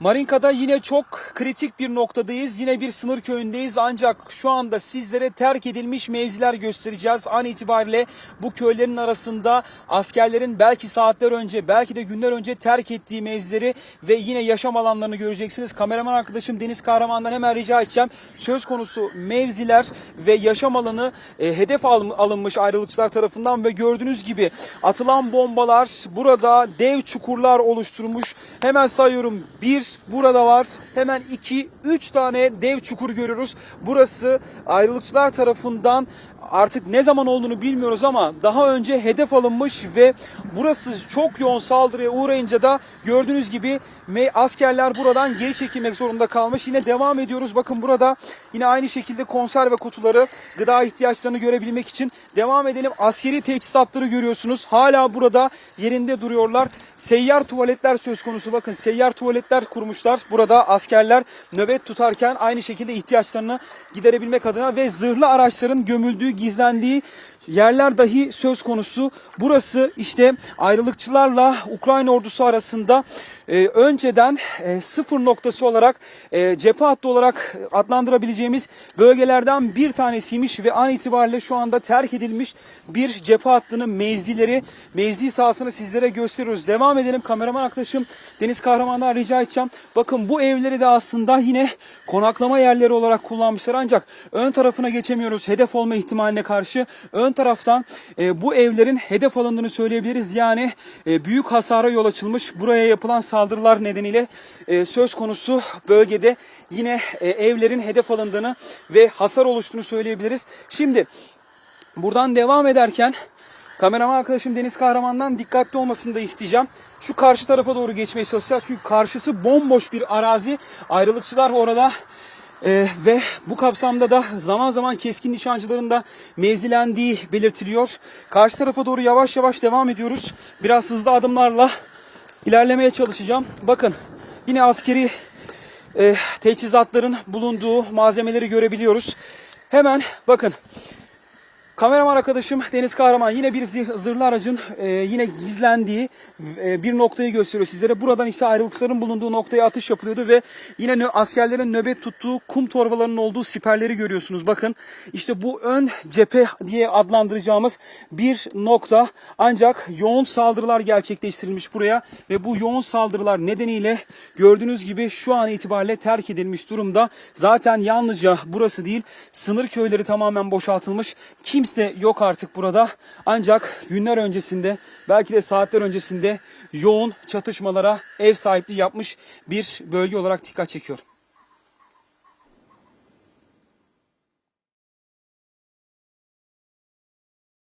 Marinka'da yine çok kritik bir noktadayız. Yine bir sınır köyündeyiz. Ancak şu anda sizlere terk edilmiş mevziler göstereceğiz. An itibariyle bu köylerin arasında askerlerin belki saatler önce, belki de günler önce terk ettiği mevzileri ve yine yaşam alanlarını göreceksiniz. Kameraman arkadaşım Deniz Kahraman'dan hemen rica edeceğim. Söz konusu mevziler ve yaşam alanı e, hedef al- alınmış ayrılıkçılar tarafından ve gördüğünüz gibi atılan bombalar burada dev çukurlar oluşturmuş. Hemen sayıyorum. Bir burada var. Hemen iki, üç tane dev çukur görüyoruz. Burası ayrılıkçılar tarafından artık ne zaman olduğunu bilmiyoruz ama daha önce hedef alınmış ve burası çok yoğun saldırıya uğrayınca da gördüğünüz gibi askerler buradan geri çekilmek zorunda kalmış. Yine devam ediyoruz. Bakın burada yine aynı şekilde konserve kutuları gıda ihtiyaçlarını görebilmek için devam edelim. Askeri teçhizatları görüyorsunuz. Hala burada yerinde duruyorlar. Seyyar tuvaletler söz konusu. Bakın seyyar tuvaletler kurmuşlar. Burada askerler nöbet tutarken aynı şekilde ihtiyaçlarını giderebilmek adına ve zırhlı araçların gömüldüğü, gizlendiği yerler dahi söz konusu. Burası işte ayrılıkçılarla Ukrayna ordusu arasında e, önceden e, sıfır noktası olarak e, cephe hattı olarak adlandırabileceğimiz bölgelerden bir tanesiymiş ve an itibariyle şu anda terk edilmiş bir cephe hattının mevzileri, mevzi sahasını sizlere gösteriyoruz. Devam edelim. Kameraman arkadaşım Deniz Kahraman'dan rica edeceğim. Bakın bu evleri de aslında yine konaklama yerleri olarak kullanmışlar ancak ön tarafına geçemiyoruz hedef olma ihtimaline karşı. Ön taraftan e, bu evlerin hedef alındığını söyleyebiliriz. Yani e, büyük hasara yol açılmış. Buraya yapılan saldırılar nedeniyle e, söz konusu bölgede yine e, evlerin hedef alındığını ve hasar oluştuğunu söyleyebiliriz. Şimdi buradan devam ederken kameraman arkadaşım Deniz Kahraman'dan dikkatli olmasını da isteyeceğim. Şu karşı tarafa doğru geçmeye çalışacağız. Çünkü karşısı bomboş bir arazi. Ayrılıkçılar orada ee, ve bu kapsamda da zaman zaman keskin nişancıların da mevzilendiği belirtiliyor. Karşı tarafa doğru yavaş yavaş devam ediyoruz. Biraz hızlı adımlarla ilerlemeye çalışacağım. Bakın yine askeri e, teçhizatların bulunduğu malzemeleri görebiliyoruz. Hemen bakın Kameraman arkadaşım Deniz Kahraman yine bir zırhlı aracın e, yine gizlendiği e, bir noktayı gösteriyor sizlere. Buradan işte ayrılıkların bulunduğu noktaya atış yapılıyordu ve yine nö- askerlerin nöbet tuttuğu kum torbalarının olduğu siperleri görüyorsunuz. Bakın işte bu ön cephe diye adlandıracağımız bir nokta ancak yoğun saldırılar gerçekleştirilmiş buraya ve bu yoğun saldırılar nedeniyle gördüğünüz gibi şu an itibariyle terk edilmiş durumda. Zaten yalnızca burası değil sınır köyleri tamamen boşaltılmış. Kimse yok artık burada. Ancak günler öncesinde belki de saatler öncesinde yoğun çatışmalara ev sahipliği yapmış bir bölge olarak dikkat çekiyor.